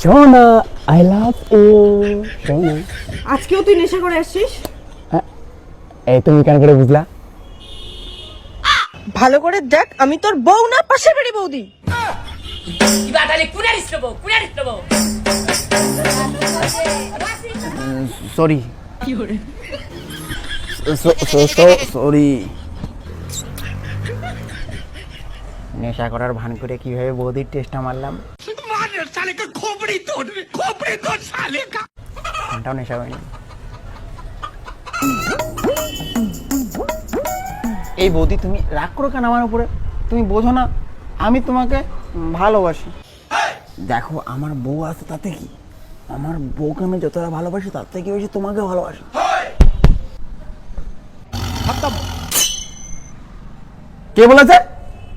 সোনা I love you সোনা আজকেও তুই নেশা করে আসছিস? হ্যাঁ। এই তুমি কেন করে বুঝলা? ভালো করে দেখ আমি তোর বউ না পাশের বাড়ি বৌদি। সরি সরি নেশা করার ভান করে কীভাবে বৌদির টেস্টটা মারলাম? হয়নি। এই বৌদি তুমি রাগ করো কেন আমার উপরে? তুমি বোঝো না আমি তোমাকে ভালোবাসি। দেখো আমার বউ আছে তাতে কি? আমার বউকে আমি যতটা ভালোবাসি তার থেকে বেশি তোমাকে ভালোবাসি। কে বলেছে?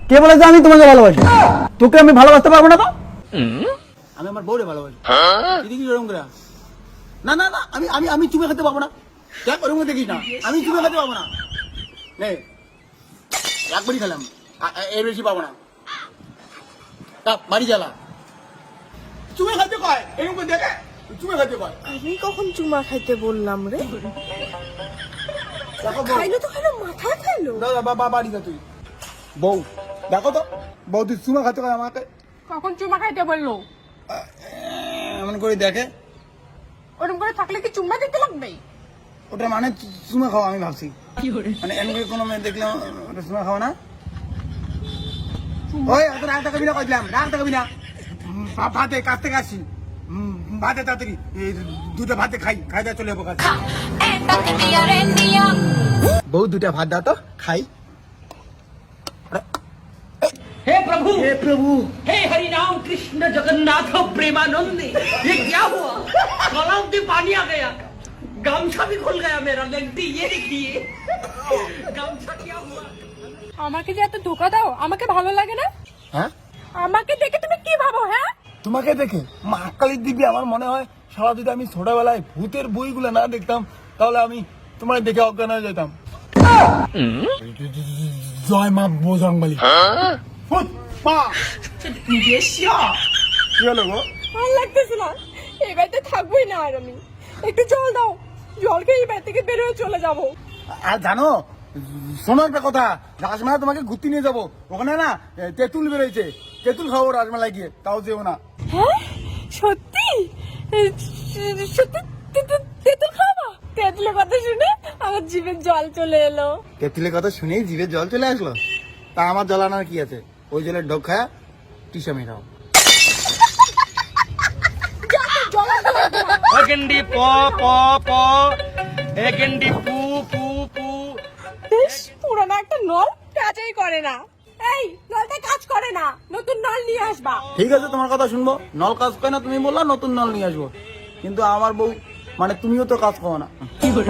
কে বলেছে আমি তোমাকে ভালোবাসি? তোকে আমি ভালোবাসতে পারব না তো? আমি আমার বউরে ভালোবাসি। দিদি কি ওরকম করে? না না না আমি আমি আমি চুমে খেতে পারব না। দেখ ওরকম দেখিস না। আমি চুমে খেতে পারব না। নে একবারই খেলাম। এর বেশি পাবো না। তা, বাড়ি জ্বালা। চুমে খাইতে কয়? এরকম দেখে। চুমে খাইতে কয়। আমি কখন চুমা খাইতে বললাম রে? খাইলো তো খাইলো মাথা খাইলো? দাদা বাবা বাড়ি যা তুই। বউ দেখো তো। বউ তুই চুমা খাইতে কয় আমাকে? কখন চুমা খাইতে বলল? এমন করে দেখে। ওরকম করে থাকলে কি চুম্মা দিতে লাগবে? ওটা মানে চুমা খাওয়া আমি ভাবছি। মানে এমন করে কোনো মেয়ে দেখলাম ওটা চুমা খাওয়া না। ওই অত রাগ দেখাবি না কইলাম রাগ দেখাবি না। ভাতে কাছ থেকে আসি ভাতে তাড়াতাড়ি দুটো ভাতে খাই খাই দেওয়া চলে যাব কাছে। বউ দুটা ভাত দাও তো খাই। हे प्रभु হে প্রভু हे हरि राम कृष्ण जगन्नाथ प्रेमानंद ये क्या हुआ गलाव में पानी आ गया गमछा भी खुल गया मेरा लगती ये देखिए गमछा क्या हुआ আমাকে যে এত ধোকা দাও আমাকে ভালো লাগে না হ্যাঁ আমাকে দেখে তুমি কি ভাবো হ্যাঁ তোমাকে দেখে মা কালীর দিব্যি আমার মনে হয় সারা যদি আমি ছোটবেলায় ভূতের বইগুলো না দেখতাম তাহলে আমি তোমার দেখে অজ্ঞান হয়ে যেতাম জয় মা বোঝাংবালি মা তুমি বেশ গো? লাগতেছে না। এই থাকবোই না একটু জল দাও। এই চলে যাব। আর জানো শোনো একটা কথা। রাজমেলা তোমাকে ঘুরতে নিয়ে যাব। ওখানে না তেঁতুল বেরোয়েছে তেঁতুল খাব রাজমেলায় গিয়ে। তাও যেও না। হ্যাঁ? সত্যি? সত্যি তেঁতুল খাওয়া তেঁতুলের কথা শুনে আমার জিভের জল চলে এলো। তেঁতুলের কথা শুনেই জিভের জল চলে আসলো। তা আমার জল আনার কি আছে? ওই জলের ঢোক খায় টিসা মেরাও একেন্ডি প প প। একেন্ডি পু পু পু। বেশ পুরানো একটা নল কাজই করে না। এই নলটা কাজ করে না নতুন নল নিয়ে আসবা। ঠিক আছে তোমার কথা শুনব। নল কাজ করে না তুমি বললা নতুন নল নিয়ে আসব। কিন্তু আমার বউ মানে তুমিও তো কাজ করো না। কি করে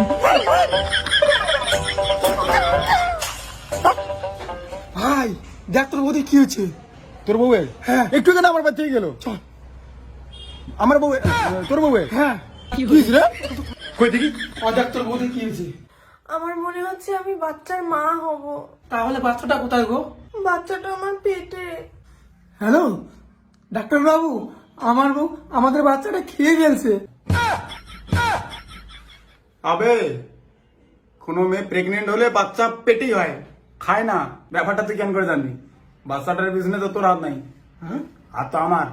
দেখ তোর বৌদি কি হয়েছে? তোর বউয়ের হ্যাঁ। একটু কেন আমার বাচ্চা গেল। চল। আমার বউ তোর বউয়ের হ্যাঁ। কি হয়েছে রে? কই দেখি। দেখ তোর বৌদি কি হয়েছে। আমার মনে হচ্ছে আমি বাচ্চার মা হব। তাহলে বাচ্চাটা কোথায় গো? বাচ্চাটা আমার পেটে। হ্যালো? ডাক্তার বাবু আমার বউ আমাদের বাচ্চাটা খেয়ে ফেলছে। আবে কোনো মেয়ে প্রেগনেন্ট হলে বাচ্চা পেটেই হয়। খায় না ব্যাপারটা তুই কেন করে জানবি? বাচ্চাটার পিছনে তো তোর হাত নাই। হাত তো আমার।